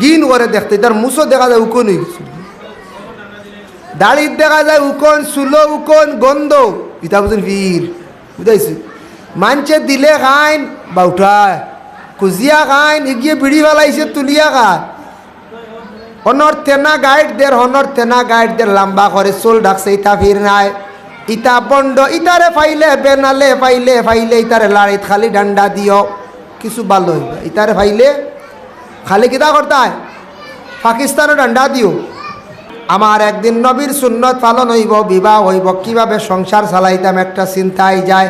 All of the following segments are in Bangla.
গিন করে দেখতে তার মুসো দেখা যায় উকন হয়ে গেছে দাড়ির দেখা যায় উকন, চুলো উকন, গন্ধ। ইতা বুঝুন ভিড় বুঝাইছি। মানছে দিলে খাইন বা উঠায়। কুজিয়া খাইন এগিয়ে বিড়ি ফেলাইছে, তুলিয়া খায় হনর তেনা গাইড দের, হনর তেনা গাইড দের, লম্বা করে চুল ডাকছে ইতা ফির নাই। ইতা বন্ড ইতারে ফাইলে, বেনালে ফাইলে ফাইলে ইতারে লাড়িত খালি ডান্ডা দিও কিছু ভালো হইবে ইতারে ফাইলে খালি কিতা করতায়? পাকিস্তানও ডান্ডা দিও। আমার একদিন নবীর সুন্নত পালন হইব, বিবাহ হইব, কীভাবে সংসার চালাইতাম একটা চিন্তাই যায়।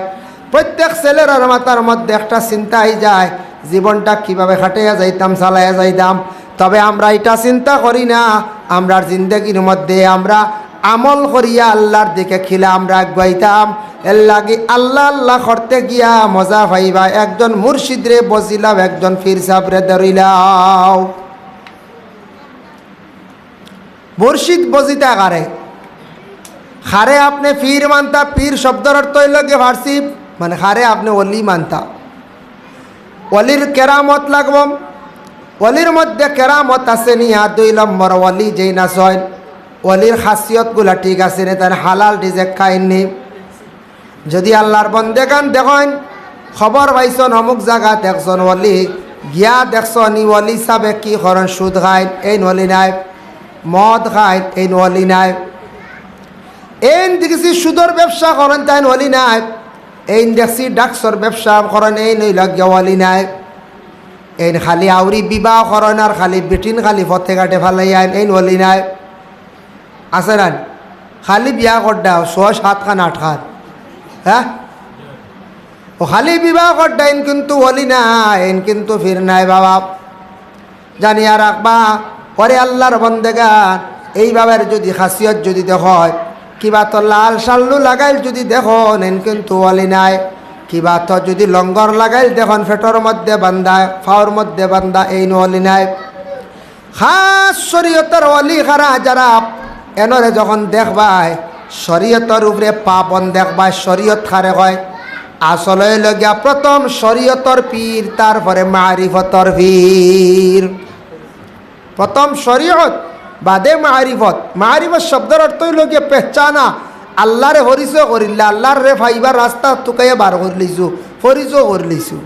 প্রত্যেক ছেলের মাতার মধ্যে একটা চিন্তাই যায়, জীবনটা কীভাবে খাটাইয়া যাইতাম, চালাইয়া যাইতাম। তবে আমরা এটা চিন্তা করি না, আমরার জিন্দগির মধ্যে আমরা আমল করিয়া আল্লাহর দিকে খিলা আমরা আগুয়াইতাম। এর লাগে আল্লাহ আল্লাহ করতে গিয়া মজা পাইবা। একজন মুর্শিদরে বসিলাম একজন ফির সাবরে ধরিলাও মুর্শিদ বজিতা কারে? হারে আপনি পীর মানতা, পীর শব্দর অর্থ হইল গিয়ে ফার্সি? মানে খারে আপনি অলি মানতা। অলির কেরামত লাগব। অলির মধ্যে কেরামত আছে নি, আর দুই নম্বর অলি যেই না ছয় অলির খাসিয়তগুলা ঠিক আছে নি তার হালাল রিজেক খাইনি। যদি আল্লাহর বন্দেগান দেখেন, খবর পাইছন অমুক জায়গাত একজন অলি গিয়া দেখছ নি অলি হিসাবে কি করেন সুদ খায়, এই নলি নাই, মদ খায়, এই নলি নাই। এই দেখছি সুদর ব্যবসা করেন তাই নলি নাই। এই দেখছি ডাকসর ব্যবসা করেন এই নইল গেওয়ালি নাই। এই খালি আউরি বিবাহ করেন আর খালি বেটিন খালি ফতে কাটে ফেলাই আইন, এই নলি নাই। আছে না খালি বিয়া করডাও ছ সাত খান আট খান। হ্যাঁ ও খালি বিবাহ করডাইন কিন্তু অলি না এন কিন্তু ফির নাই বাবা। জানিয়া রাখবা পরে আল্লাহর বন্দেগান এইভাবে যদি খাসিয়ত যদি দেখ, কিবা তো লাল সাল্লু লাগাইল যদি দেখো নেন কিন্তু অলি নাই। কিবা তো যদি লঙ্গর লাগাইল দেখুন ফেটর মধ্যে বান্ধায় ফাওর মধ্যে বান্ধা এই নলি নাই। খাস শরীয়তের অলি খারা যারা এনরে যখন দেখবায়, শরীয়তের উপরে পাপন দেখবায়, শরীয়ত খারে হয় আসলে লগিয়া প্রথম শরীয়তর পীর, তারপরে মারিফতর পীর। প্রথম শরীয়ত, বাদে মারিফত। মারিফত শব্দের অর্থ হইল গিয়ে পেহচানা আল্লাহরে হরিচ করিলে, আল্লাহর রে ফাইবার রাস্তা তুকাইয়া বার করে লিছু হরিচ করে লিছু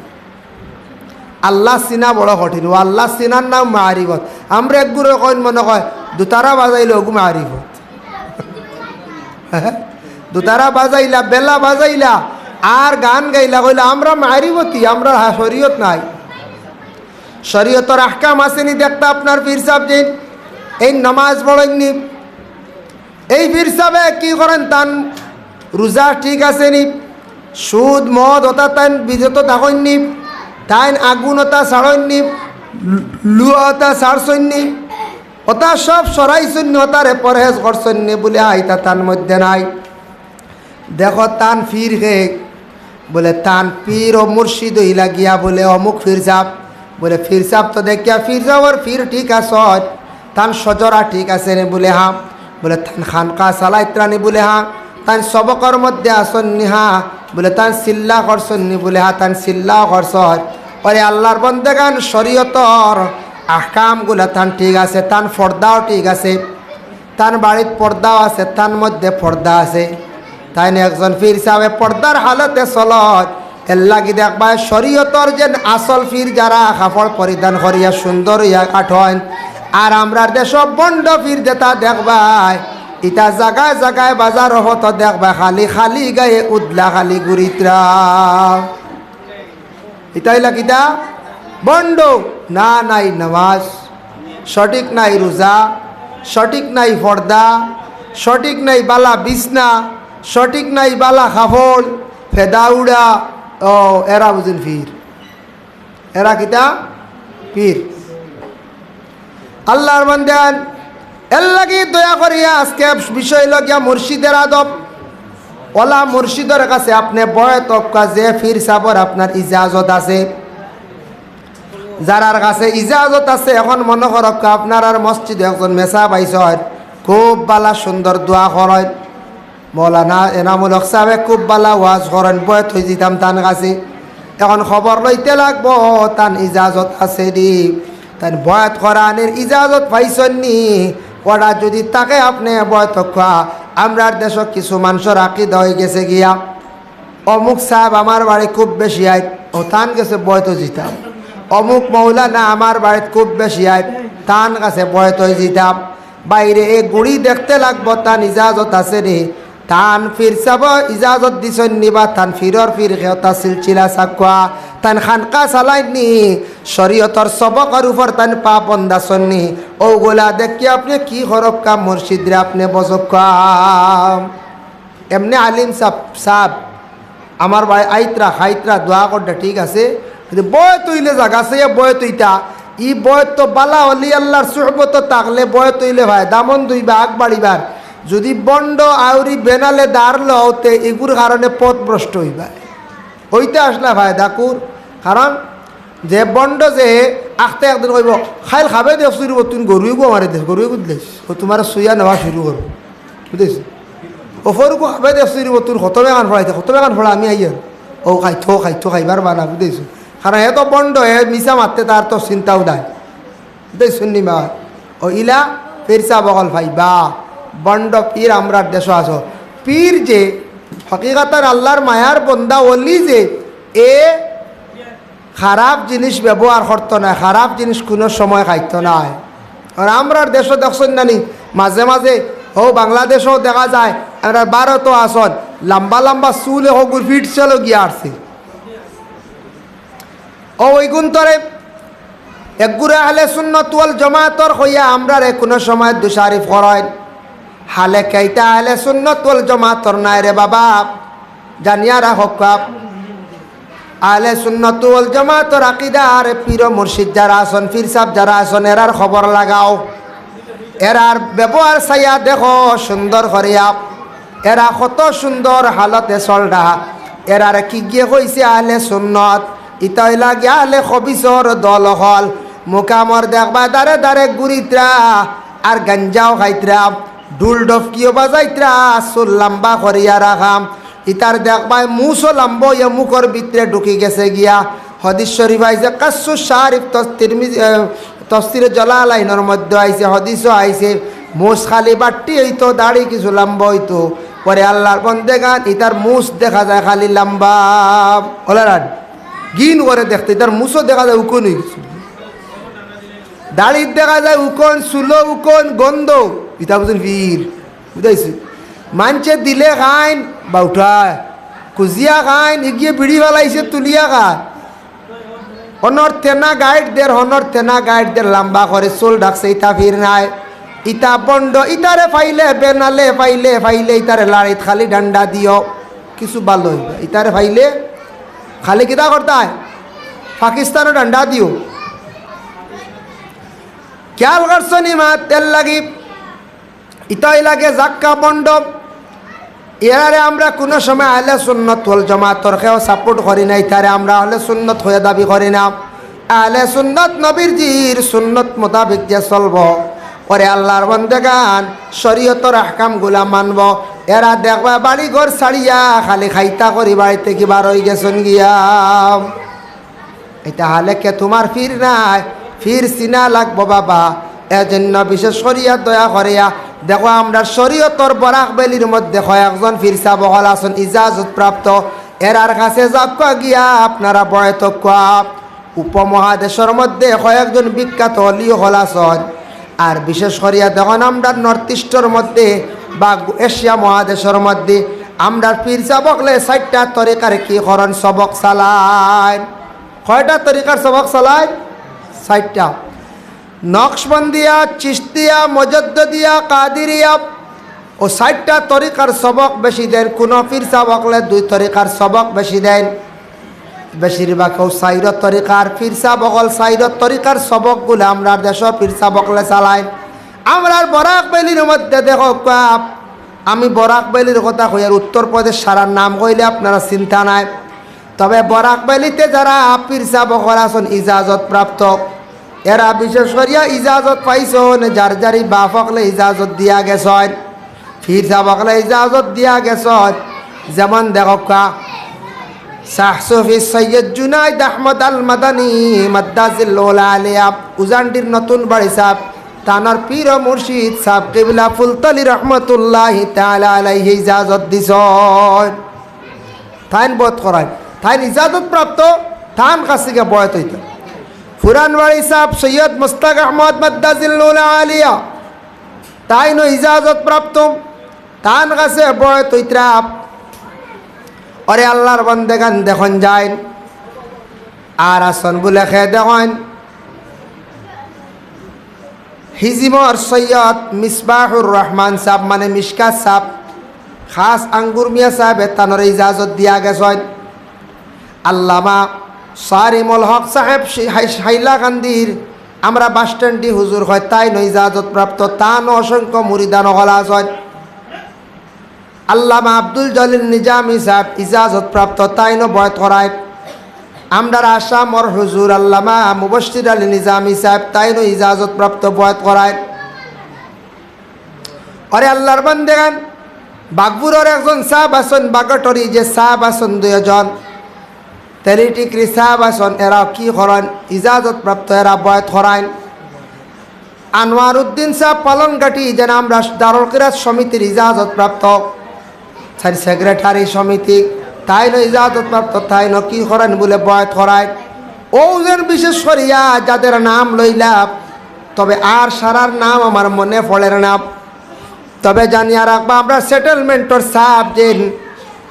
আল্লাহ চিনা বড় কঠিন আল্লাহ চিনার নাম মারিফত। আমরা একগুলো কইন মনে কয় দুতারা বাজাইলে ওগু মারিফত দুতারা বাজাইলা, বেলা বাজাইলা, আর গান গাইলা, কইলা, আমরা মারিফতি আমরা শরীয়ত নাই। শরীয়তর আহকাম আসেনি, দেখতে আপনার পীর সাহেব এই নামাজ পড়েননি। এই পীর সাহেবে কি করেন? তান রোজা ঠিক আছে নি সুদ, মদ ওটা তান বিজত দেখেননি তাইন আগুন ওটা ছাড়েননি লুয়া ওটা ছাড়ছন্নি। ওটা সব সরাইছন্নি ওটারে পরহেজ করছন্নি বলে আইতা তার মধ্যে নাই। দেখো তান ফির হে, বলে তান পীর ও মুর্শিদ হইলা গিয়া বলে, অমুক ফির সাপ বলে ফির সাপ তো দেখিয়া ফির যাওয়ার ফির ঠিক আছে। তান সজরা ঠিক আছে নে বলে, হা। বলে তান খানকা সালাইত্রানি বলে, হা। তান সবকর মধ্যে আসন্নি হা। বলে তান সিল্লা করছন্নি বলে, হা। তান সিল্লা করছ পরে আল্লাহর বন্দেগান শরীয়তর আহকামগুলা তান ঠিক আছে, তান ফর্দাও ঠিক আছে, তান বাড়িত পর্দাও আছে, তান মধ্যে পর্দা আছে। তাই একজন ফির সাহেব, পর্দার হালতে চলত এর লাগি দেখবা শরীয়তর যে আসল ফির যারা কাপড় পরিধান করিয়া সুন্দর ইয়া কাঠন আর আমরা দেশ বন্ড ফির যেটা দেখবাই ইটা জাগায় জাগায় বাজার হতো দেখবা খালি খালি গায়ে উদলা খালি গুরিত্রা ইটাই লাগিতা বন্ড না নাই নামাজ সঠিক নাই রোজা, সঠিক নাই পর্দা, সঠিক নাই বালা বিছনা, সঠিক নাই বালা খাফড় ফেদাউড়া ও, এরা বুঝুন ফির এরা কিতা? পীর। আল্লাহর বন্দান, এর লাগি দয়া করিয়া আজকে বিষয় লগিয়া মুর্শিদের আদব। ওলা মুর্শিদের কাছে আপনি বয় তক্কা যে ফির সাবর আপনার ইজাজত আছে। যারার কাছে ইজাজত আছে, এখন মনে করক আপনার আর মসজিদে একজন মেসা পাইছ খুব বালা সুন্দর দোয়া করেন। মৌলানা এনামুল হক সাহেব খুব বালা ওয়াজ করেন, বয় থই দিতাম তান কাছে। এখন খবর লইতে লাগব, তান ইজাজত আছে দি। তাই বয়াত করানের ইজাজত পাইছেন নি। ওরা যদি তাকে আপনি বয়ত খোয়া, আমরার দেশ কিছু মানুষের আকিদ হয়ে গেছে গিয়া। অমুক সাহেব আমার বাড়ি খুব বেশি আয়, ও তান গেছে বয়ত জিতাম অমুক মৌলা না আমার বাড়িতে খুব বেশি আয়, তান কাছে বয়ত জিতাম বাইরে এ গুড়ি দেখতে লাগবো, তান ইজাজত আছে রে তান ফির চাব, ইজাজত দিছন নিবা তান ফিরর ফির খেতা সিলচিলা চাকুয়া তান খানকা চালাইনি শরীয়তর সবকর উপর তান পা বন্দাছন নি। ওগুলা দেখি আপনি কি হরক কাম মুর্শিদরে আপনি বজক কাম। এমনি আলিম সাপ সাপ আমার ভাই আইত্রা খাইত্রা দোয়া করতে ঠিক আছে। বয় তৈলে জাগা আছে বয় তৈতা ই বয় তো বালা অলি আল্লাহর সুহবত তাকলে বয় তৈলে ভাই, দামন দুইবা আগ বাড়িবার। যদি বন্ড আউরি বেনালে দাঁড় লওতে এগুর কারণে পথ ভ্রষ্ট হইবা ওইতে আসলে ভাই দাকুর কারণ যে বন্ড যে আখতে একদিন কইব, খাইল খাবে দেখ শুরু তুমি গরুই গো আমার দেশ গরুই বুঝলিস ও তোমার সুইয়া নেওয়া শুরু করো। বুঝেছি? ওফরকো খাবে দেখ শুরু তোর খতমে গান ফড়াইতে খতমে গান ফড়া আমি আইয়ার ও খাইথো খাইথো খাইবার বানা, বুঝেছ? কারণ হে তো বন্ড হে মিশা মারতে তার তো চিন্তাও দেয় বুঝেছ শুনিবা ও ইলা ফেরসা বগল ভাই, বা বন্ড পীর আমরার দেশ আছো। পীর যে হকিকাতার আল্লাহর মায়ার বন্দা ওলি যে, এ খারাপ জিনিস ব্যবহার করতো না, খারাপ জিনিস কোনো সময় খাইতো না। আর আমরার দেশও দেখছেন নানি মাঝে মাঝে, ও বাংলাদেশও দেখা যায়, আমরা ভারত আসন লম্বা লম্বা চুলে হগুর ফিট চলো গিয়ে আসছে। ওই গুন্তরে একগুড়ে হালে শূন্য তুয়াল জমাতর হইয়া আমরার কোনো সময় দুসারিফ করেন হালে কেইটা হালে শূন্য তুয়াল জমাতর নাই রে বাবা, জানিয়া রাখক আলে সুন্নত ওয়াল জামাতর আকিদার পীর মুর্শিদ যারা আসন পীর সাহেব যারা আসন এরার খবর লাগাও। এরার ব্যবহার চাইয়া দেখো সুন্দর করিয়া। এরা কত সুন্দর হালতে চলডা। এরার কি গিয়ে কইছে আলে সুন্নত? ইতাই লাগে আলে খবিসর দল হল। মোকামর দেখবা দারে দারে গুড়িত্রা আর গাঞ্জাও খাইত্রা ডুল ডফকিও বাজাইত্রা, চুল লম্বা করিয়া রাখাম। ইতার দেখবাই মুসো লম্ব ইয়ে মুখর ভিতরে ঢুকি গেছে গিয়া। হদিস শরীফ আইছে, কাসু শারিফ তস্তির তস্তির জলা লাইনের মধ্যে আইছে, হদিসও আইছে। মুস খালি বাট্টি হইতো দাড়ি কিছু লম্বা হইতো পরে আল্লাহর বন্দে গান ইতার মুস দেখা যায় খালি লম্বা। ওলারান। গিন করে দেখতে ইতার মুসও দেখা যায় উকন হয়ে গেছে। দাড়ির দেখা যায় উকন, চুলো উকন, গন্ধ। ইতা বুঝুন বীর, বুঝাইছি। মানছে দিলে খাইন বা উঠায়। কুজিয়া খাইন এগিয়ে বিড়ি ফেলাইছে, তুলিয়া খায় হনর তেনা গাইড দের, হনর তেনা গাইড দের লম্বা করে চুল ডাকছে ইতা ফির নাই। ইতা বন্ড, ইতারে ফাইলে বেনালে, ফাইলে ফাইলে, ইতারে লাড়িত খালি ডান্ডা দিও কিছু ভালো হইবে, ইতারে ফাইলে খালি কিতা করতায় পাকিস্তানও ডান্ডা দিও। খেয়াল করছ নি মা, তেল লাগি, ইতাই লাগে জাক্কা বন্ড এরারে আমরা কোনো সময় আহলে সুন্নত হল জমাতর খেয়েও সাপোর্ট করি না ইতারে আমরা হলে সুন্নত হয়ে দাবি করি না। আহলে সুন্নত নবীর জির সুন্নত মোতাবেক যে চলব পরে আল্লাহর বন্দে গান শরীয়তর আহকামগুলা মানব। এরা দেখবা বাড়ি ঘর ছাড়িয়া খালি খাইতা করি বাড়িতে কি বার হয়ে গেছেন গিয়া। এটা হালে কে তোমার ফির নাই? ফির সিনা লাগবো বাবা। এজন্য বিশেষ করিয়া দয়া করিয়া। দেখো আমরা শরীয়তর বরাক বেলির মধ্যে কয়েকজন ফিরসা বহল আসন ইজাজত প্রাপ্ত। এরার কাছে যাক গিয়া আপনারা বয়ত উপমহাদেশের মধ্যে কয়েকজন বিখ্যাত অলি হল আসন আর বিশেষ করিয়া দেখুন আমরা নর্থ ইস্টের মধ্যে বা এশিয়া মহাদেশের মধ্যে, আমরা ফিরসা বকলে চারটা তরিকার কি করেন সবক চালায় কয়টা তরিকার সবক চালায় ষাটটা নকশবন্দিয়া চিস্তিয়া মজদ্দিয়া কাদিরিয়া, ও ষাটটা তরিকার সবক বেশি দেন। কোনো ফির সাবকলে দুই তরিকার সবক বেশি দেন। বেশিরভাগ সাইর তরিকার ফিরসা বকল সাইর তরিকার সবকগুলো আমরা দেশ ফিরসা বকলে চালাই আমরার বরাক বেলির মধ্যে দেখো কাপ আমি বরাক বেলির কথা কই, আর উত্তরপ্রদেশ সারার নাম কইলে আপনারা চিন্তা নাই। তবে বরাক বেলিতে যারা ফিরসা বকল আছেন, ইজাজত প্রাপ্ত। এরা বিশেষ করিয়া ইজাজত পাইছন, যার যারি বাফকলে ইজাজত দিয়া গেছন ফির সাবকলে ইজাজত দিয়া গেছন। যেমন দেখকা শাহ সফি সৈয়দ জুনাইদ আহমদ আল মাদানি মাদ্দাজিল্লোল আলিয়া উজানডির নতুন বাড়ি সাহ তানার পীর মুর্শিদ সাহ কেবলা ফুলতলি রহমতুল্লাহ আলাইহি ইজাজত দিছ থাইন বোধ করায়। থাইন ইজাজত প্রাপ্ত থান কাছে বয়ত হইত। ফুরানবাড়ি সাহ সৈয়দ মুস্তাক আহমদ মাদ্দাজিল্লোল আলিয়া, তাইন ইজাজত প্রাপ্ত তান কাছে বয়ত হইতরা অরে আল্লাহর বন্দেগান দেখুন যায় আর আসন বলে খেয়ে দেখুন। হিজিমর সৈয়দ মিসবাহুর রহমান সাহ মানে মিসকা সাহ খাস আঙ্গুর মিয়া সাহেব তানোর ইজাজত দিয়া গেছেন। আল্লামা সারিমুল হক সাহেব হাইলাকান্দির আমরা বাস স্ট্যান্ডি হুজুর হয়, তাই নয় ইজাজত প্রাপ্ত তান অসংখ্য মুরিদান হলা আছেন। আল্লামা আব্দুল জলিল নিজামি সাহেব ইজাজত প্রাপ্ত তাইন বয়ত করায়। আমরার আসামর হুজুর আল্লামা মুবশির আলী নিজামি সাহেব তাইন ইজাজত প্রাপ্ত বয়ত করায়। অরে আল্লাহর বান্দেগান, বাগবুরের একজন সাহাব আসন বাগটরি যে সাহাব আসন দুজন তেলিটিক্রি সাহাব আসন এরা কি করেন? ইজাজত প্রাপ্ত এরা বয়ত করায়। আনোয়ার উদ্দিন সাহেব পালনঘাটি, যেন আমরা দারুল কিরাত সমিতির ইজাজত প্রাপ্ত সেক্রেটারি সমিতি। তাই ন ইজাজত প্রাপ্ত তাই ন? কি করেন বলে বয়ত করায়? যেন বিশেষ করিয়া যাদের নাম লইলাম, তবে আর সারার নাম আমার মনে পড়ে না। তবে জানিয়া রাখবা, আমরা সেটেলমেন্টর সাপ যে,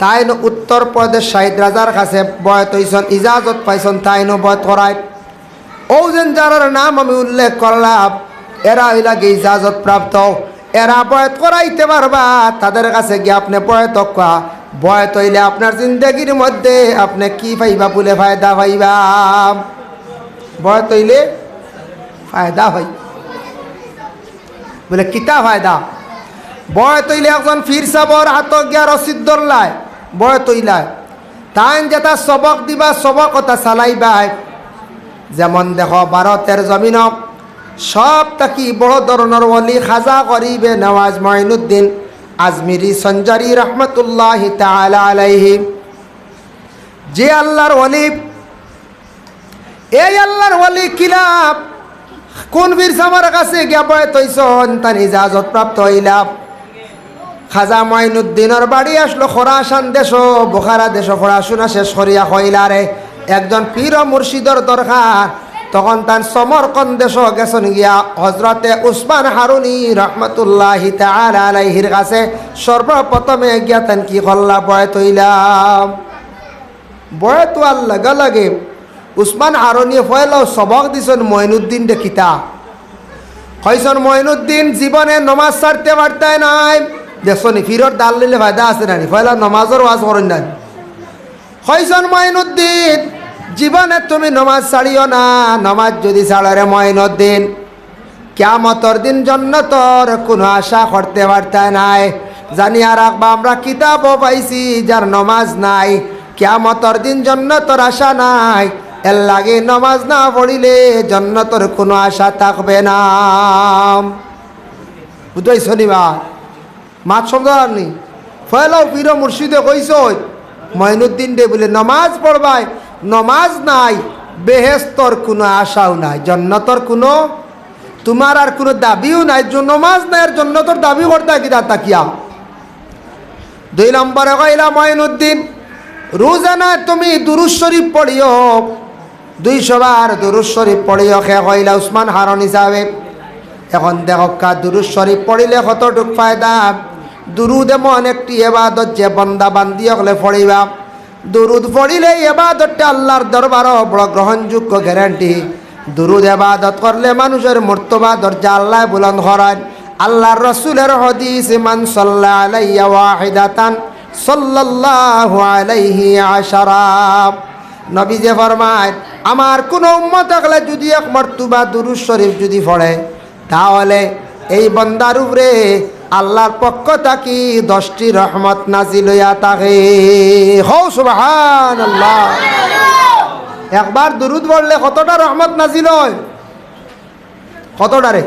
তাই ন উত্তর প্রদেশ শাহিদ রাজার কাছে বয়ত হইছন, ইজাজত পাইছন, তাই ন বয়ত করায়। যেন যার নাম আমি উল্লেখ করলাম, এরা হইলাগে ইজাজত প্রাপ্ত। এরা বয়ত করাইতে পারবা, তাদের কাছে গিয়ে আপনি বয়ত কোয়া বয়ত হইলে আপনার জিন্দগির মধ্যে আপনি কি পাইবা বলে ফায়দা পাইবা? বয়ত হইলে ফায়দা হয়। বলে, কিতা ফায়দা? বয়ত হইলে একজন ফির সাবর হাত গিয়া রসিদ ধরলায় বয়ত হইলায় তাই যেটা সবক দিবা সবক কথা চালাইবাই। যেমন দেখো, ভারতের জমিন সব তাকি বড় ধরনের ওলি খাজা করিবে নওয়াজ মঈনুদ্দিন। আজমিরি সঞ্জারি রহমতুল্লাহ আলাইহি। যে আল্লাহর ওলি, এই আল্লাহর ওলি কিলাপ, কোন বীর সামার কাছে গিয়া তৈছন তার ইজাজত প্রাপ্ত হইলাম খাজা মঈনুদ্দিনের বাড়ি আসলো খোরাসান দেশ, বোখারা দেশ পড়াশোনা শেষ করিয়া হইলারে একজন পীর মুর্শিদর দরকার তখন তার সমরকন দেশ গেছেন গিয়া হজরতে উসমান হারুনি রহমতুল্লাহ আলাইহির কাছে সর্বপ্রথমে গিয়া তান কি কল্লা বয় তৈলাম বয় তো আর লাগা লাগে উসমান হারুনি ফয়লাও সবক দিছেন মঈনুদ্দিন দে কিতা। কইসন মঈনুদ্দিন জীবনে নমাজ ছাড়তে পারতায় নাই। দেখছনি, ফিরর দাল নিলে ফায়দা আছে নানি, ফয়লা নমাজের ওয়াজ করেন না কইসন মঈনুদ্দিন জীবনে তুমি নমাজ ছাড়িও না, নমাজ যদি ছাড়ারে মঈনুদ্দিন কেমতর দিন জন্য তোর কোনো আশা করতে পারতায় নাই। জানিয়া রাখবা, আমরা কিতাবও পাইছি যার নমাজ নাই। কেমতর দিন জন্য তোর আশা নাই। এর লাগে নমাজ না পড়িলে জন্নতর কোনো আশা থাকবে না। বুঝতে শনিবার মাছ সমঝানি ফয়লাও পীর মুর্শিদে কইস মঈনুদ্দিন দে বলে, নমাজ পড়বাই। নমাজ নাই বেহেস্তর কোনো আশাও নাই, জন্নতর কোনো, তোমার আর কোনো দাবিও নাই নমাজ নাই আর জন্নতর দাবি করতে কি তাকিয়া। দুই নম্বরে কইলা, মঈনুদ্দিন রোজানা তুমি দুরুজ শরীফ পড়িও। দুইশো বার শরীফ পড়িও, খে কইলা উসমান হারন হিসাবে। এখন দেখা দুরুজ শরীফ পড়িলে কতটুক ফায়দা? দুরুদ এমন একটি এবাদত যে বন্দা বান্দি হলে পড়িবা। দুরুদ পড়িলে এবাদতটা আল্লাহর দরবার বড় গ্রহণযোগ্য গ্যারান্টি দুরুদ এবাদত করলে মানুষের মর্তবা দরজা আল্লাহ বুলন্দ করেন আল্লাহর রসুলের হদিস, মান সাল্লাহ আলাইয়া ওয়াহিদাতান সাল্লাল্লাহু আলাইহি আশারা। নবী যে ফরমায়, আমার কোনো উম্মত থাকলে যদি এক মর্তুবা দুরুজ শরীফ যদি পড়ে, তাহলে এই বন্দার উপরে আল্লাহর পক্ষ থাকি দশটি রহমত নাজিল হইয়া থাকে। হৌ সুবাহান আল্লাহ একবার দুরুদ বললে কতটা রহমত নাজিল হয়? কতটা রে?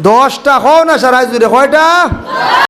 দশটা হও না সারাই জুড়ে, কয়টা?